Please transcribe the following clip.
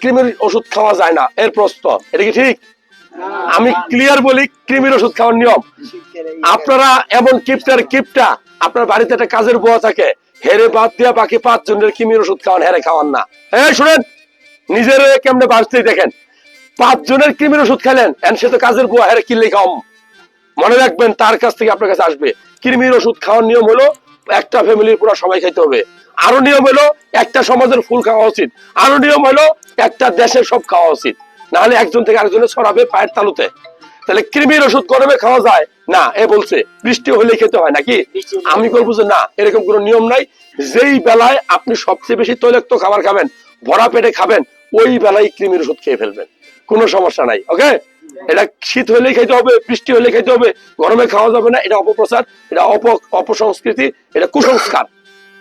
ক্রিমের ওষুধ আমি ক্লিয়ার বলি, কৃমির ওষুধ খাওয়ার নিয়ম। আপনারা এমন কিপটার কিপটা, আপনার বাড়িতে একটা কাজের বুয়া থাকে, হেরে বাদ দিয়া বাকি পাঁচ জনের কৃমির ওষুধ খাওয়ান, হেরে খাওয়ান না। হ্যাঁ শুনেন, নিজের কেমনে বাঁচতেই দেখেন। পাঁচ জনের কৃমির ওষুধ খেলেন সে তো কাজের বুয়া হেরে কিনলে কম মনে রাখবেন, তার কাছ থেকে আপনার কাছে আসবে। কৃমির ওষুধ খাওয়ার নিয়ম হলো, একটা ফ্যামিলির পুরো সবাই খাইতে হবে। আরও নিয়ম হলো, একটা সমাজের ফুল খাওয়া উচিত। আরও নিয়ম হলো, একটা দেশের সব খাওয়া উচিত। না হলে একজন থেকে আরেকজনে ছড়াবে পায়ের তালুতে। তাহলে কৃমির ওষুধ গরমে খাওয়া যায়? না, এ বলছে, বৃষ্টি হলে খেতে হয় নাকি? আমি বলব যে না, এরকম কোনো নিয়ম নাই। যেই বেলায় আপনি সবচেয়ে বেশি তৈলাক্ত খাবার খাবেন, ভরা পেটে খাবেন, ওই বেলায় কৃমির ওষুধ খেয়ে ফেলবেন। কোনো সমস্যা নাই ওকে এটা শীত হলেই খাইতে হবে, বৃষ্টি হলে খাইতে হবে, গরমে খাওয়া যাবে না, এটা অপপ্রচার, এটা অপ, অপসংস্কৃতি, এটা কুসংস্কার।